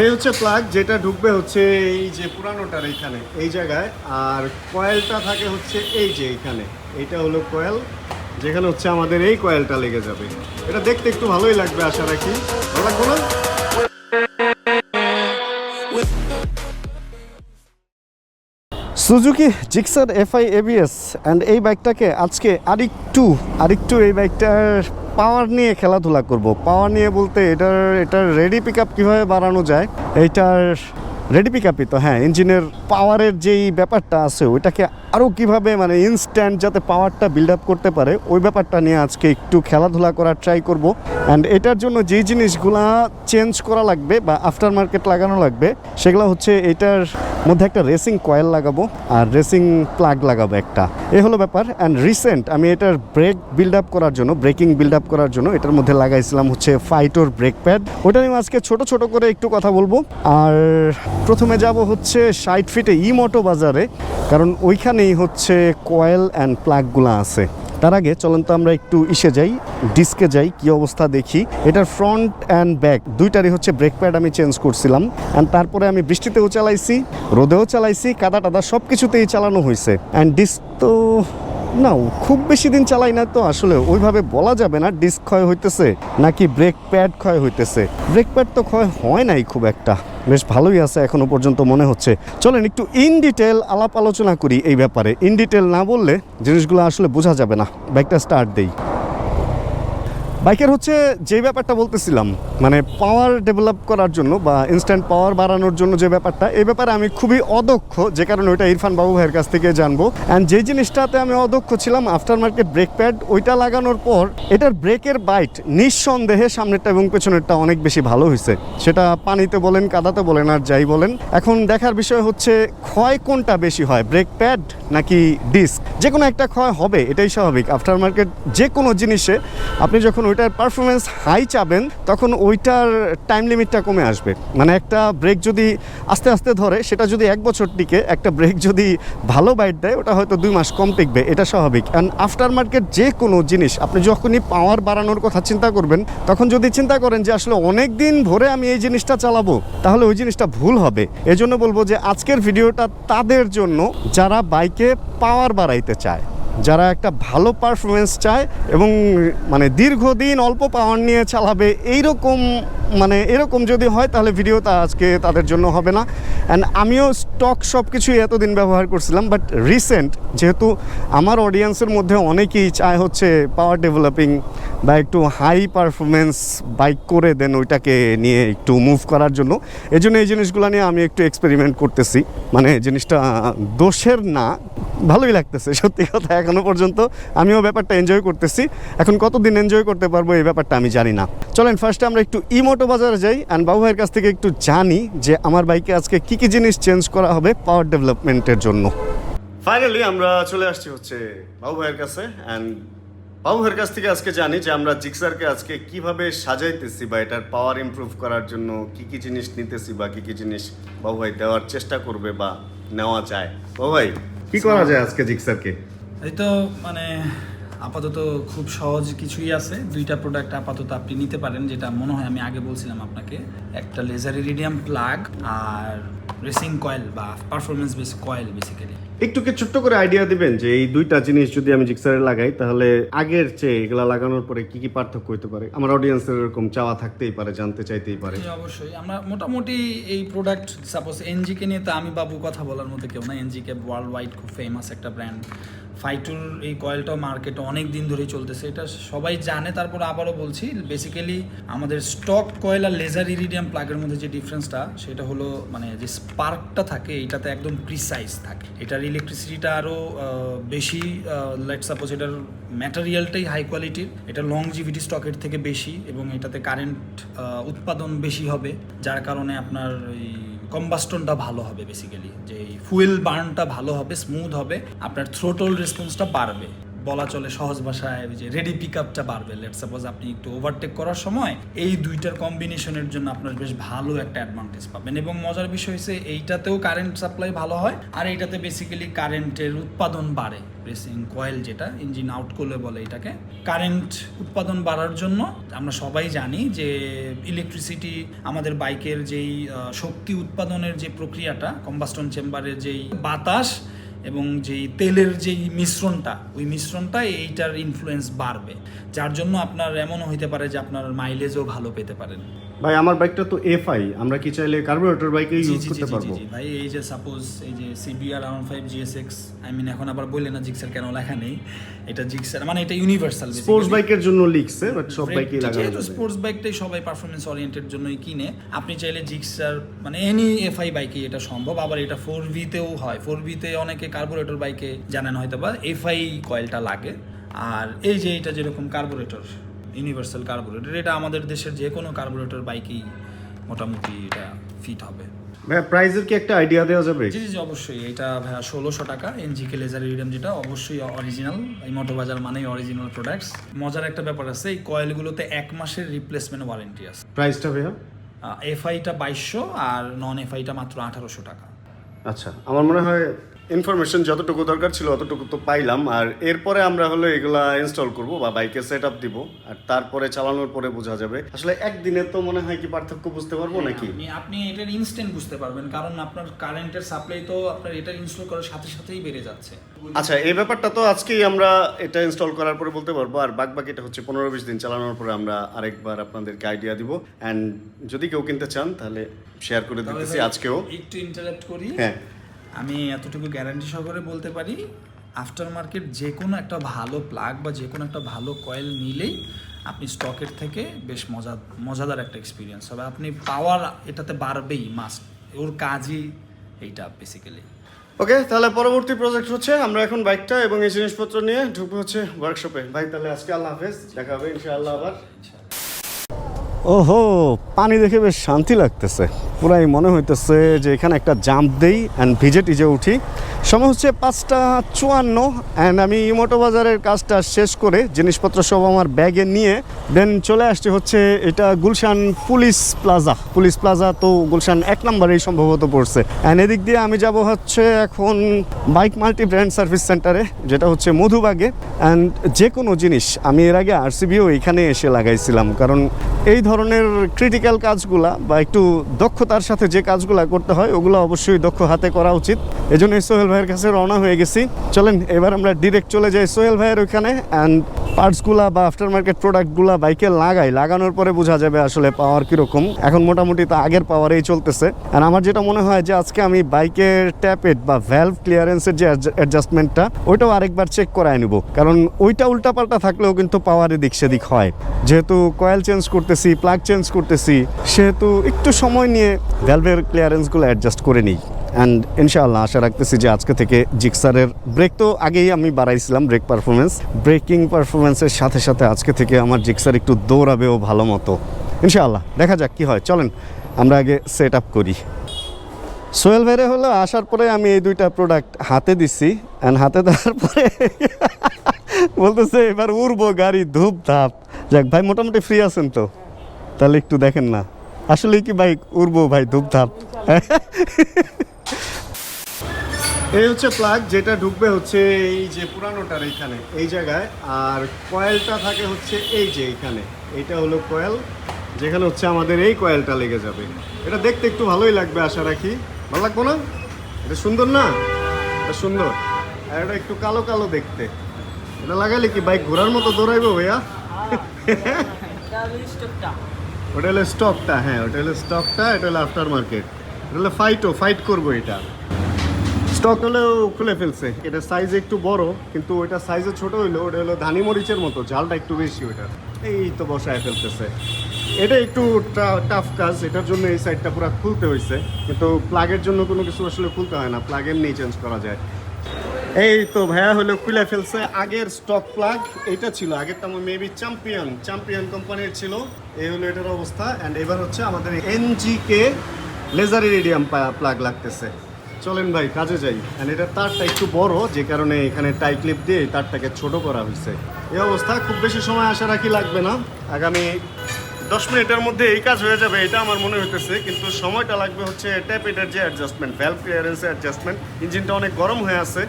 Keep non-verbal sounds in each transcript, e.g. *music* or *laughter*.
এই হচ্ছে প্লাগ যেটা ঢুকবে হচ্ছে এই যে পুরানোটার এইখানে, এই জায়গায়। আর কয়েলটা থাকে হচ্ছে এই যে এইখানে, এইটা হলো কয়েল যেখানে হচ্ছে আমাদের এই কয়েলটা লেগে যাবে। এটা দেখতে একটু ভালোই লাগবে, আশা রাখি। ভালো লাগবে না? Suzuki Gixxer FI ABS and এই বাইকটাকে আজকে আরেকটু আরেকটু এই বাইকটার পাওয়ার নিয়ে খেলাধুলা করব। পাওয়ার নিয়ে বলতে এটার এটার রেডি পিক আপ কীভাবে বাড়ানো যায়, এইটার রেডি পিক আপই তো হ্যাঁ ইঞ্জিনের পাওয়ারের যেই ব্যাপারটা আছে, ওইটাকে আরও কীভাবে মানে ইনস্ট্যান্ট যাতে পাওয়ারটা বিল্ড আপ করতে পারে, ওই ব্যাপারটা নিয়ে আজকে একটু খেলাধুলা করার ট্রাই করব। অ্যান্ড এটার জন্য যেই জিনিসগুলা চেঞ্জ করা লাগবে বা আফটার মার্কেট লাগানো লাগবে, সেগুলো হচ্ছে এটার মধ্যে একটা রেসিং কয়েল লাগাবো আর রেসিং প্লাগ লাগাবো একটা। এ হলো ব্যাপার। অ্যান্ড রিসেন্ট আমি এটার ব্রেক বিল্ড আপ করার জন্য ব্রেকিং বিল্ড আপ করার জন্য এটার মধ্যে লাগাইছিলাম হচ্ছে ফাইটোর ব্রেক প্যাড ওটা নিয়ে আজকে ছোট ছোট করে একটু কথা বলব। আর প্রথমে যাব হচ্ছে ষাট ফিটে ই মোটো বাজারে, কারণ ওইখানেই হচ্ছে কয়েল অ্যান্ড প্লাগগুলো আছে। তার আগে চলন্ত আমরা একটু ইসে যাই ডিস্কে যাই, কি অবস্থা দেখি। এটার ফ্রন্ট অ্যান্ড ব্যাক দুইটারই হচ্ছে ব্রেক প্যাড আমি চেঞ্জ করছিলাম। অ্যান্ড তারপরে আমি বৃষ্টিতেও চালাইছি, রোদেও চালাইছি কাদা টাদা সব কিছুতেই চালানো হয়েছে অ্যান্ড ডিস্ক তো না খুব বেশি দিন চালাই না তো, আসলে ওইভাবে বলা যাবে না, ডিস্ক ক্ষয় হইতেছে নাকি ব্রেক প্যাড ক্ষয় হইতেছে। ব্রেক প্যাড তো ক্ষয় হয় নাই খুব একটা। বেশ ভালোই আছে এখনও পর্যন্ত মনে হচ্ছে। চলেন একটু ইন ডিটেল আলাপ আলোচনা করি এই ব্যাপারে। ইন ডিটেল না বললে জিনিসগুলো আসলে বোঝা যাবে না। ব্যাগটা স্টার্ট দেই। বাইকের হচ্ছে যে ব্যাপারটা বলতেছিলাম মানে পাওয়ার ডেভেলপ করার জন্য বা ইনস্ট্যান্ট পাওয়ার বাড়ানোর জন্য যে ব্যাপারটা এই ব্যাপারে আমি খুবই অদক্ষ, যে কারণে ওইটা ইরফান বাবু ভাইয়ের কাছ থেকে জানব। অ্যান্ড যে জিনিসটাতে আমি অদক্ষ ছিলাম আফটার মার্কেট ব্রেক প্যাড ওইটা লাগানোর পর এটার ব্রেকের বাইট নিঃসন্দেহে সামনেরটা এবং পেছনেরটা অনেক বেশি ভালো হয়েছে। সেটা পানিতে বলেন, কাদাতে বলেন, আর যাই বলেন। এখন দেখার বিষয় হচ্ছে, ক্ষয় কোনটা বেশি হয় ব্রেক প্যাড নাকি ডিস্ক যে কোনো একটা ক্ষয় হবে, এটাই স্বাভাবিক। আফটার মার্কেট যে কোনো জিনিসে আপনি যখন ওইটার পারফরমেন্স হাই চাবেন, তখন ওইটার টাইম লিমিটটা কমে আসবে। মানে একটা ব্রেক যদি আস্তে আস্তে ধরে, সেটা যদি এক বছর টিকে, একটা ব্রেক যদি ভালো বাইট দেয়, ওটা হয়তো দুই মাস কম টিকবে, এটা স্বাভাবিক। অ্যান্ড আফটার মার্কেট যে কোনো জিনিস, আপনি যখনই পাওয়ার বাড়ানোর কথা চিন্তা করবেন, তখন যদি চিন্তা করেন যে আসলে অনেক দিন ধরে আমি এই জিনিসটা চালাবো, তাহলে ওই জিনিসটা ভুল হবে। এজন্য বলব যে আজকের ভিডিওটা তাদের জন্য, যারা বাইকে পাওয়ার বাড়াইতে চায়। যারা একটা ভালো পারফরমেন্স চায় এবং মানে দীর্ঘদিন অল্প পাওয়ার নিয়ে চালাবে, এইরকম মানে এরকম যদি হয়, তাহলে ভিডিওটা আজকে তাদের জন্য হবে না। অ্যান্ড আমিও স্টক সব কিছুই এতদিন ব্যবহার করছিলাম বাট রিসেন্ট যেহেতু আমার অডিয়েন্সের মধ্যে অনেকেই চায় হচ্ছে পাওয়ার ডেভেলপিং বা একটু হাই পারফরমেন্স বাইক করে দেন ওইটাকে নিয়ে একটু মুভ করার জন্য। এই জন্য এই জিনিসগুলো নিয়ে আমি একটু এক্সপেরিমেন্ট করতেছি। মানে জিনিসটা দোষের না, ভালোই লাগতেছে, সত্যি কথা। এখনও পর্যন্ত আমিও ব্যাপারটা এনজয় করতেছি। এখন কতদিন এনজয় করতে পারব এই ব্যাপারটা আমি জানি না। চলেন ফার্স্টে আমরা একটু ইমোটো বাজারে যাই অ্যান্ড বাবু ভাইয়ের কাছ থেকে একটু জানি যে আমার বাইকে আজকে কি কি জিনিস চেঞ্জ করা হবে পাওয়ার ডেভেলপমেন্টের জন্য। ফাইনালি আমরা চলে আসছি হচ্ছে বাবু ভাইয়ের কাছে অ্যান্ড বাবু ভাইয়ের কাছ থেকে আজকে জানি যে আমরা জিক্সারকে আজকে কীভাবে সাজাইতেছি বা এটার পাওয়ার ইমপ্রুভ করার জন্য কি কি জিনিস নিতেছি বা কি কি জিনিস বাবু ভাই দেওয়ার চেষ্টা করবে বা নেওয়া যায়। বাবু ভাই, কি করা যায় আজকে জিক্সারকে এই তো মানে আপাতত খুব সহজ কিছুই আছে। দুইটা প্রোডাক্ট আপাতত আপনি নিতে পারেন যেটা মনে হয় আমি আগে বলছিলাম আপনাকে। একটা লেজার ইরিডিয়াম প্লাগ আর রেসিং কয়েল বা পারফরমেন্স বেস কয়েল বেসিক্যালি একটু কি ছোট্ট করে আইডিয়া দিবেন যে এই দুইটা জিনিস যদি আমি জিক্সারে লাগাই তাহলে আগের চেয়ে এগুলা লাগানোর পরে কি কি পার্থক্য হতে পারে? আমার অডিয়েন্সের এরকম চাওয়া থাকতেই পারে জানতে চাইতেই পারে। অবশ্যই। আমরা মোটামুটি এই প্রোডাক্ট সাপোজ এনজিকে নিয়ে তো আমি বাবু কথা বলার মতো কেউ না এনজিকে ওয়ার্ল্ড ওয়াইড খুব ফেমাস একটা ব্র্যান্ড ফাইটুর এই কয়েলটাও মার্কেটে অনেক দিন ধরেই চলতেছে। এটা সবাই জানে, তারপর আবারও বলছি বেসিক্যালি আমাদের স্টক কয়েল আর লেজার ইরিডিয়াম প্লাগের মধ্যে যে ডিফারেন্সটা সেটা হলো মানে যে স্পার্কটা থাকে, এটাতে একদম প্রিসাইজ থাকে। এটার ইলেকট্রিসিটিটা আরও বেশি লেট সাপোজ এটার ম্যাটেরিয়ালটাই হাই কোয়ালিটির এটা লংজিভিটি স্টকের থেকে বেশি এবং এটাতে কারেন্ট উৎপাদন বেশি হবে, যার কারণে আপনার ওই কম্বাস্টনটা ভালো হবে বেসিক্যালি যে ফুয়েল বার্নটা ভালো হবে স্মুথ হবে, আপনার থ্রোটল রেসপন্সটা বাড়বে। বলা চলে সহজ ভাষায় যে রেডি পিক আপটা বাড়বে। লেট সাপোজ আপনি একটু ওভারটেক করার সময় এই দুইটার কম্বিনেশনের জন্য আপনার বেশ ভালো একটা অ্যাডভান্টেজ পাবেন এবং মজার বিষয় হচ্ছে এইটাতেও কারেন্ট সাপ্লাই ভালো হয় আর এইটাতে বেসিক্যালি কারেন্টের উৎপাদন বাড়ে। রেসিং কয়েল যেটা ইঞ্জিন আউট করলে বলে এটাকে। কারেন্ট উৎপাদন বাড়ার জন্য আমরা সবাই জানি যে ইলেকট্রিসিটি আমাদের বাইকের যেই শক্তি উৎপাদনের যে প্রক্রিয়াটা কম্বাস্টন চেম্বারের যেই বাতাস এবং যেই তেলের যেই মিশ্রণটা, ওই মিশ্রণটা এইটার ইনফ্লুয়েন্স বাড়বে, যার জন্য আপনার এমনও হইতে পারে যে আপনার মাইলেজও ভালো পেতে পারেন। ভাই আমার বাইকটা তো এফআই আমরা কি চাইলে কার্বোরেটর বাইকে ইউজ করতে পারব? জি, ভাই এই যে সাপোজ এই যে CBR around five GSX I mean এখন আবার বললে না জিক্সার কেন লেখা নেই এটা জিক্সার মানে এটা ইউনিভার্সাল স্পোর্টস বাইকের জন্য লিখছে বাট সব বাইকেই লাগানো যেহেতু স্পোর্টস বাইকটাই সবাই পারফরমেন্স ওরিয়েন্টেড জন্যই কিনে আপনি চাইলে জিক্সার মানে এনি এফআই বাইকে এটা সম্ভব আবার এটা ফোর ভিতেও হয়। ফোর ভিতে অনেকে কার্বোরেটর বাইকে জানেন হয়তো বা এফআই কয়েলটা লাগে আর এই যে এটা যেরকম কার্বোরেটর ইউনিভার্সাল কার্বোরেটর এটা আমাদের দেশের যে কোনো কার্বোরেটর বাইকেই মোটামুটি এটা ফিট হবে। ভাই প্রাইজের কি একটা আইডিয়া দেওয়া যাবে? জি জি অবশ্যই। এটা ভাইয়া ষোলোশো টাকা এনজিকে লেজার ইরিডিয়াম যেটা অবশ্যই অরিজিনাল এই মোটো বাজার মানেই অরিজিনাল প্রোডাক্টস মজার একটা ব্যাপার আছে এই কয়েলগুলোতে এক মাসের রিপ্লেসমেন্ট ওয়ারেন্টি আছে। প্রাইসটা ভাইয়া? এফআইটা বাইশশো আর নন এফআইটা মাত্র আঠারোশো টাকা। আচ্ছা আমার মনে হয় ইনফরমেশন যতটুকু দরকার ছিল অতটুকু তো পাইলাম। আর এরপরে আমরা হলো এগুলা ইনস্টল করব বা বাইকে সেট আপ দিব। আর তারপরে চালানোর পরে বোঝা যাবে। আসলে একদিনে তো মনে হয় কি পার্থক্য বুঝতে পারব নাকি? আপনি এটার ইনস্ট্যান্ট বুঝতে পারবেন। কারণ আপনার কারেন্টের সাপ্লাই তো আপনার এটা ইনস্টল করার সাথে সাথেই বেড়ে যাচ্ছে। আচ্ছা এই ব্যাপারটা তো আজকেই আমরা এটা ইনস্টল করার পরে বলতে পারব। আর বাক বাকিটা হচ্ছে পনেরো বিশ দিন চালানোর পরে আমরা আরেকবার আপনাদেরকে আইডিয়া দিব। অ্যান্ড যদি কেউ কিনতে চান তাহলে শেয়ার করে দিতেছি আজকেও। একটু ইন্টারাপ্ট করি। হ্যাঁ। আমি এতটুকু গ্যারান্টি সহকারে বলতে পারি আফটার মার্কেট যে কোনো একটা ভালো প্লাগ বা যে কোনো একটা ভালো কয়েল নিলেই আপনি স্টকের থেকে বেশ মজা মজাদার একটা এক্সপিরিয়েন্স হবে। আপনি পাওয়ার এটাতে বাড়বেই মাস্ট ওর কাজই এইটা বেসিক্যালি ওকে তাহলে পরবর্তী প্রজেক্ট হচ্ছে আমরা এখন বাইকটা এবং এই জিনিসপত্র নিয়ে ঢুকবো হচ্ছে ওয়ার্কশপে ভাই তাহলে আজকে আল্লাহ হাফেজ দেখা হবে ইনশাআল্লাহ আবার। ওহো, পানি দেখে বেশ শান্তি লাগতেছে। পুরাই মনে হইতেছে যে এখানে একটা জাম্প দেই অ্যান্ড ভিজে টিজে উঠি। সময় হচ্ছে পাঁচটা চুয়ান্ন অ্যান্ড আমি ইমোটো বাজারের কাজটা শেষ করে জিনিসপত্র সব আমার ব্যাগে নিয়ে দেন চলে আসছে হচ্ছে এটা Gulshan police plaza. Police plaza তো গুলশান এক নম্বরেই সম্ভবত পড়ছে। অ্যান্ড এদিক দিয়ে আমি যাব হচ্ছে এখন বাইক মাল্টি ব্র্যান্ড সার্ভিস সেন্টারে, যেটা হচ্ছে মধুবাগে। অ্যান্ড যে কোনো জিনিস, আমি এর আগে আরসিবিও এখানে এসে লাগাইছিলাম, কারণ এই ধরনের ক্রিটিক্যাল কাজগুলা বা একটু দক্ষতার সাথে যে কাজগুলা করতে হয়, ওগুলো অবশ্যই দক্ষ হাতে করা উচিত। এই জন্য সোহেল ভাইয়ের কাছে রওনা হয়ে গেছি। চলেন, এবার আমরা ডিরেক্ট চলে যাই সোহেল ভাইয়ের ওইখানে অ্যান্ড পার্টসগুলা বা আফটার মার্কেট প্রোডাক্টগুলা বাইকে লাগাই। লাগানোর পরে বোঝা যাবে আসলে পাওয়ার কীরকম। এখন মোটামুটি তো আগের পাওয়ারেই চলতেছে। আর আমার যেটা মনে হয় যে আজকে আমি বাইকের ট্যাপেট বা ভ্যালভ ক্লিয়ারেন্সের যে অ্যাডজাস্টমেন্টটা ওইটাও আরেকবার চেক করায় নেব। কারণ ওইটা উল্টাপাল্টা থাকলেও কিন্তু পাওয়ারে দিক সেদিক হয়। যেহেতু কয়েল চেঞ্জ করতেছি প্লাগ চেঞ্জ করতেছি, সেহেতু একটু সময় নিয়ে ভ্যালভের ক্লিয়ারেন্সগুলো অ্যাডজাস্ট করে নিই। অ্যান্ড ইনশাআল্লাহ আশা রাখতেছি যে আজকে থেকে জিক্সারের ব্রেক তো আগেই আমি বাড়াইছিলাম ব্রেক পারফরমেন্স ব্রেকিং পারফরমেন্সের সাথে সাথে আজকে থেকে আমার জিক্সার একটু দৌড়াবেও ভালো মতো। ইনশাআল্লাহ, দেখা যাক কি হয়। চলেন, আমরা আগে সেট আপ করি। সোহেল ভাইরে হলো, আসার পরে আমি এই দুইটা প্রোডাক্ট হাতে দিছি। অ্যান্ড হাতে দেওয়ার পরে *laughs* বলতেছে, এবার উড়বো গাড়ি ধূপ ধাপ যাক, ভাই মোটামুটি ফ্রি আছেন তো। তাহলে একটু দেখেন না। আসলে কি ভাই উড়বো ভাই ধূপ ধাপ *laughs* এই হচ্ছে প্লাগ যেটা ঢুকবে হচ্ছে এই যে পুরানোটার এইখানে, এই জায়গায়। আর কয়েলটা থাকে হচ্ছে এই যে এইখানে। এইটা হলো কয়েল যেখানে হচ্ছে আমাদের এই কয়েলটা লেগে যাবে। এটা দেখতে একটু ভালোই লাগবে, আশা রাখি। ভালো লাগবো না? এটা সুন্দর না? এটা সুন্দর। আর এটা একটু কালো কালো দেখতে। এটা লাগালে কি বাইক ঘোরার মতো দৌড়াইবো ভাইয়া? ওটা স্টকটা হ্যাঁ ওটা স্টকটা এটা হলো আফটার মার্কেট এটা হলো ফাইটও ফাইট করব এটা। স্টক হলেও খুলে ফেলছে। এটা সাইজ একটু বড়, কিন্তু ওইটা সাইজে ছোট হইল, ওটা হলো ধানি মরিচের মতো, ঝালটা একটু বেশি ওইটা এই তো বসায় ফেলতেছে। এটা একটু টাফ কাজ, এটার জন্য এই সাইডটা পুরো খুলতে হয়েছে কিন্তু প্লাগের জন্য কোনো কিছু আসলে খুলতে হয় না প্লাগ এমনি চেঞ্জ করা যায়। এই তো ভাইয়া হলো খুলে ফেলছে। আগের স্টক প্লাগ এটা ছিল আগেরটা মেবি চ্যাম্পিয়ন চ্যাম্পিয়ন কোম্পানির ছিল। এই হলো এটার অবস্থা। অ্যান্ড এবার হচ্ছে আমাদের এনজিকে লেজার ইরিডিয়াম প্লাগ লাগতেছে। চলেন ভাই, কাজে যাই। আর এটা তারটা একটু বড়, যে কারণে এখানে টাই ক্লিপ দিয়ে তারটাকে ছোট করা হয়েছে। এই অবস্থা, খুব বেশি সময় আশা রাখি লাগবে না। আগামী দশ মিনিটের মধ্যে এই কাজ হয়ে যাবে, এটা আমার মনে হইতেছে। কিন্তু সময়টা লাগবে হচ্ছে ট্যাপ এটার যে অ্যাডজাস্টমেন্ট ভ্যালভ ক্লিয়ারেন্সের অ্যাডজাস্টমেন্ট ইঞ্জিনটা অনেক গরম হয়ে আছে,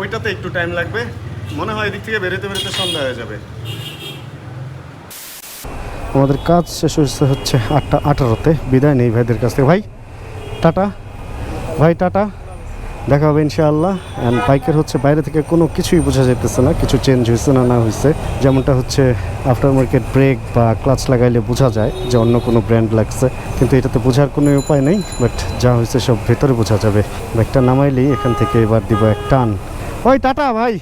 ওইটাতে একটু টাইম লাগবে। মনে হয় এদিক থেকে বেরোতে বেরোতে সন্ধ্যা হয়ে যাবে। আমাদের কাজ শেষ হয়েছে হচ্ছে আটটা আঠারোতে। বিদায় নেই ভাইদের কাছ থেকে। ভাই, টাটা। ভাই, টাটা। দেখা হবে ইনশাআল্লাহ। অ্যান্ড বাইকের হচ্ছে বাইরে থেকে কোনো কিছুই বোঝা যেতেছে না, কিছু চেঞ্জ হয়েছে না না হয়েছে যেমনটা হচ্ছে আফটার মার্কেট ব্রেক বা ক্লাচ লাগাইলে বোঝা যায় যে অন্য কোনো ব্র্যান্ড লাগছে। কিন্তু এটাতে বোঝার কোনো উপায় নেই বাট যা হয়েছে সব ভেতরে বোঝা যাবে। বাইকটা নামাইলেই এখান থেকে এবার দিব এক টান। ওই টাটা, ভাই।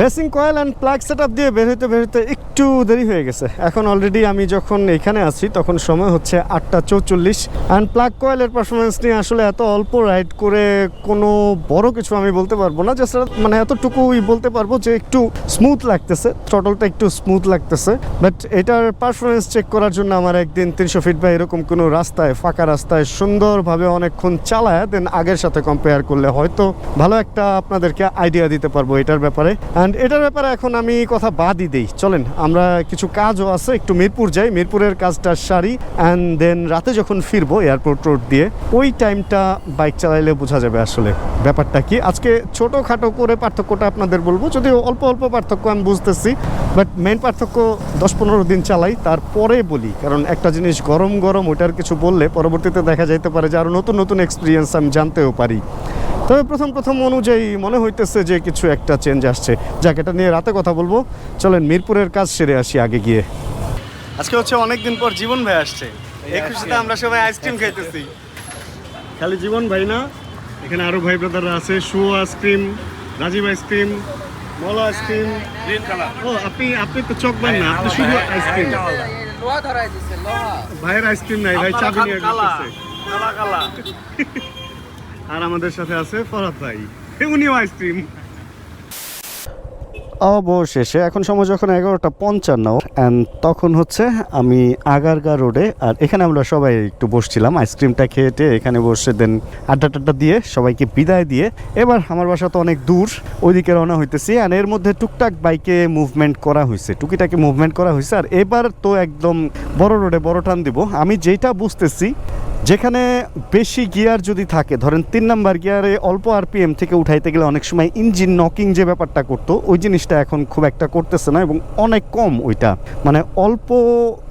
Racing coil and plug set দিয়ে বের হইতে বের হইতে একটু দেরি হয়ে গেছে। এখন অলরেডি আমি যখন এখানে আছি, তখন সময় হচ্ছে আটটা চৌচল্লিশ। অ্যান্ড প্লাগ কয়েলের পারফরমেন্স নিয়ে আসলে এত অল্প রাইড করে কোনো বড় কিছু আমি বলতে পারব না জাস্ট মানে এতটুকুই বলতে পারব যে একটু স্মুথ লাগতেছে। টটলটা একটু স্মুথ লাগতেছে। বাট এটার পারফরমেন্স চেক করার জন্য আমার একদিন তিনশো ফিট বা এরকম কোনো রাস্তায়, ফাঁকা রাস্তায় সুন্দরভাবে অনেকক্ষণ চালায় দেন আগের সাথে কম্পেয়ার করলে হয়তো ভালো একটা আপনাদেরকে আইডিয়া দিতে পারব এটার ব্যাপারে। অ্যান্ড এটার ব্যাপারে এখন আমি কথা বাদই দেই। চলেন, আমরা কিছু কাজও আছে, একটু মিরপুর যাই। মিরপুরের কাজটা সারি অ্যান্ড দেন রাতে যখন ফিরবো এয়ারপোর্ট রোড দিয়ে, ওই টাইমটা বাইক চালাইলে বোঝা যাবে আসলে ব্যাপারটা কি। আজকে ছোটোখাটো করে পার্থক্যটা আপনাদের বলব, যদিও অল্প অল্প পার্থক্য আমি বুঝতেছি বাট মেন পার্থক্য দশ পনেরো দিন চালাই, তারপরে বলি, কারণ একটা জিনিস গরম গরম ওটার কিছু বললে পরবর্তীতে দেখা যাইতে পারে যে আরও নতুন নতুন এক্সপিরিয়েন্স আমি জানতেও পারি। তবে প্রথম প্রথম অনুযায়ী মনে হইতেছে যে কিছু একটা চেঞ্জ আসছে। যাক এটা নিয়ে রাতে কথা বলব। চলেন মিরপুরের কাজ সেরে আসি আগে গিয়ে। আজকে হচ্ছে অনেক দিন পর জীবন ভাই আসছে। এই খুশিতে আমরা সবাই আইসক্রিম খাইতেছি। খালি জীবন ভাই না এখানে আরও ভাই ব্রাদাররা আছে শু ice cream Rajib ice cream মলা আইসক্রিম গ্রিন কালার ও আপনি আপনি তো চক ভাই না আপনি শুধু আইসক্রিম লোহা ধরাই দিচ্ছে লোহা। ভাইয়ের আইসক্রিম নাই ভাই চাবি নিয়ে ঘুরতেছে। কালা কালা *laughs* আর আমাদের সাথে আছে ফরাদ ভাই। উনিও আইসক্রিম অবশেষে, এখন সময় যখন এগারোটা পঞ্চান্ন অ্যান্ড তখন হচ্ছে আমি আগারগা রোডে আর এখানে আমরা সবাই একটু বসছিলাম আইসক্রিমটা খেয়েটে এখানে বসে দেন আড্ডা টাড্ডা দিয়ে সবাইকে বিদায় দিয়ে, এবার আমার বাসা তো অনেক দূর, ওইদিকে রওনা হইতেছি আর এর মধ্যে টুকটাক বাইকে মুভমেন্ট করা হয়েছে টুকিটাকে মুভমেন্ট করা হয়েছে আর এবার তো একদম বড় রোডে বড় টান দিব। আমি যেটা বুঝতেছি যেখানে বেশি গিয়ার যদি থাকে, ধরেন তিন নাম্বার গিয়ারে অল্প আরপিএম থেকে উঠাইতে গেলে অনেক সময় ইঞ্জিন নকিং যে ব্যাপারটা করতো, ওই জিনিসটা এখন খুব একটা করতেছে না এবং অনেক কম ওইটা। মানে অল্প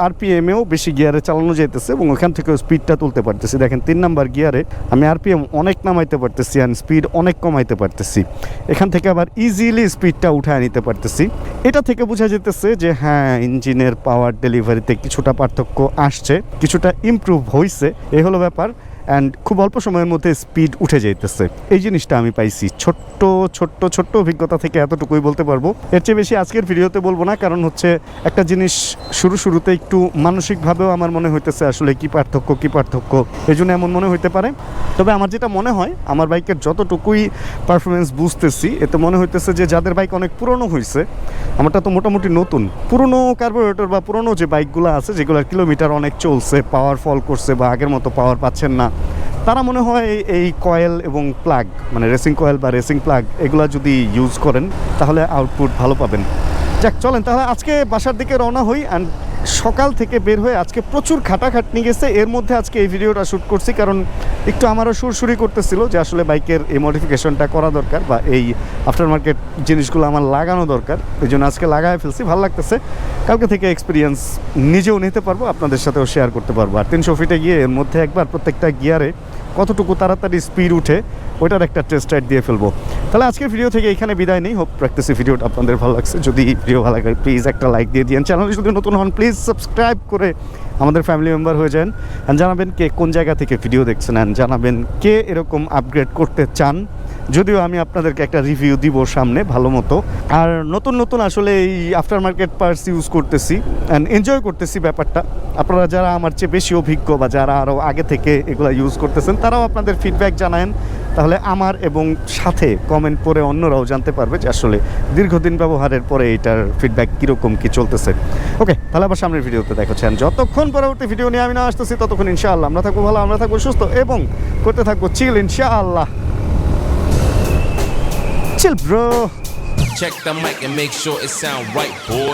আরপিএমেও বেশি গিয়ারে চালানো যাইতেছে এবং ওখান থেকেও স্পিডটা তুলতে পারতেছি। দেখেন তিন নাম্বার গিয়ারে আমি আরপিএম অনেক নামাইতে পারতেছি অ্যান্ড স্পিড অনেক কমাইতে পারতেছি। এখান থেকে আবার ইজিলি স্পিডটা উঠায় নিতে পারতেছি। এটা থেকে বোঝা যেতেছে যে হ্যাঁ ইঞ্জিনের পাওয়ার ডেলিভারিতে কিছুটা পার্থক্য আসছে, কিছুটা ইমপ্রুভ হয়েছে এই হলো ব্যাপার অ্যান্ড খুব অল্প সময়ের মধ্যে স্পিড উঠে যাইতেছে। এই জিনিসটা আমি পাইছি। ছোট্ট ছোট্ট ছোট্ট অভিজ্ঞতা থেকে এতটুকুই বলতে পারব। এর চেয়ে বেশি আজকের ভিডিওতে বলব না, কারণ হচ্ছে একটা জিনিস শুরু শুরুতে একটু মানসিকভাবেও আমার মনে হইতেছে আসলে কি পার্থক্য কি পার্থক্য। এই জন্য এমন মনে হইতে পারে। তবে আমার যেটা মনে হয়, আমার বাইকের যতটুকুই পারফরমেন্স বুঝতেছি, এতে মনে হইতেছে যে যাদের বাইক অনেক পুরনো হয়েছে আমারটা তো মোটামুটি নতুন। পুরনো কার্বোরেটর বা পুরনো যে বাইকগুলো আছে, যেগুলোর কিলোমিটার অনেক চলছে পাওয়ার ফল করছে বা আগের মতো পাওয়ার পাচ্ছেন না তারা মনে হয় এই- কয়েল এবং প্লাগ মানে রেসিং কয়েল বা রেসিং প্লাগ এগুলো যদি ইউজ করেন, তাহলে আউটপুট ভালো পাবেন। যাক, চলেন, তাহলে আজকে বাসার দিকে রওনা হই অ্যান্ড সকাল থেকে বের হয়ে আজকে প্রচুর খাটাখাটনি গেছে। এর মধ্যে আজকে এই ভিডিওটা শ্যুট করছি কারণ একটু আমারও সুরসুরি করতেছিল যে আসলে বাইকের এই মডিফিকেশনটা করা দরকার বা এই আফটার মার্কেট জিনিসগুলো আমার লাগানো দরকার। এই জন্য আজকে লাগায় ফেলছি, ভালো লাগতেছে। কালকে থেকে এক্সপিরিয়েন্স নিজেও নিতে পারব, আপনাদের সাথেও শেয়ার করতে পারব। আর তিনশো ফিটে গিয়ে এর মধ্যে একবার প্রত্যেকটা গিয়ারে কতটুকু তাড়াতাড়ি স্পিড উঠে ওইটার একটা টেস্ট রাইড দিয়ে ফেলব। তাহলে আজকের ভিডিও থেকে এখানে বিদায় নেই। হোপ রাখতেছি ভিডিওটা আপনাদের ভালো লাগছে। যদি ভিডিও ভালো লাগে প্লিজ একটা লাইক দিয়ে দিন চ্যানেলে যদি নতুন হন প্লিজ সাবস্ক্রাইব করে আমাদের ফ্যামিলি মেম্বার হয়ে যান জানাবেন কে কোন জায়গা থেকে ভিডিও দেখছেন জানাবেন কে এরকম আপগ্রেড করতে চান। যদিও আমি আপনাদেরকে একটা রিভিউ দিব সামনে, ভালো মতো। আর নতুন নতুন আসলে এই আফটার মার্কেট পার্টস ইউজ করতেছি অ্যান্ড এনজয় করতেছি ব্যাপারটা। আপনারা যারা আমার চেয়ে বেশি অভিজ্ঞ বা যারা আরও আগে থেকে এগুলো ইউজ করতেছেন, তারাও আপনাদের ফিডব্যাক জানায়েন। তাহলে আমার এবং সাথে কমেন্ট পরে অন্যরাও জানতে পারবে যে আসলে দীর্ঘদিন ব্যবহারের পরে এটার ফিডব্যাক কীরকম, কী চলতেছে। ওকে তাহলে আবার সামনের ভিডিওতে দেখাচ্ছেন যতক্ষণ পরবর্তী ভিডিও নিয়ে আমি না আসতেছি, ততক্ষণ ইনশাআল্লাহ আমরা থাকব ভালো, আমরা থাকব সুস্থ এবং করতে থাকব চিল ইনশাআল্লাহ। Chill, bro. Check the mic and make sure it sound right, boy.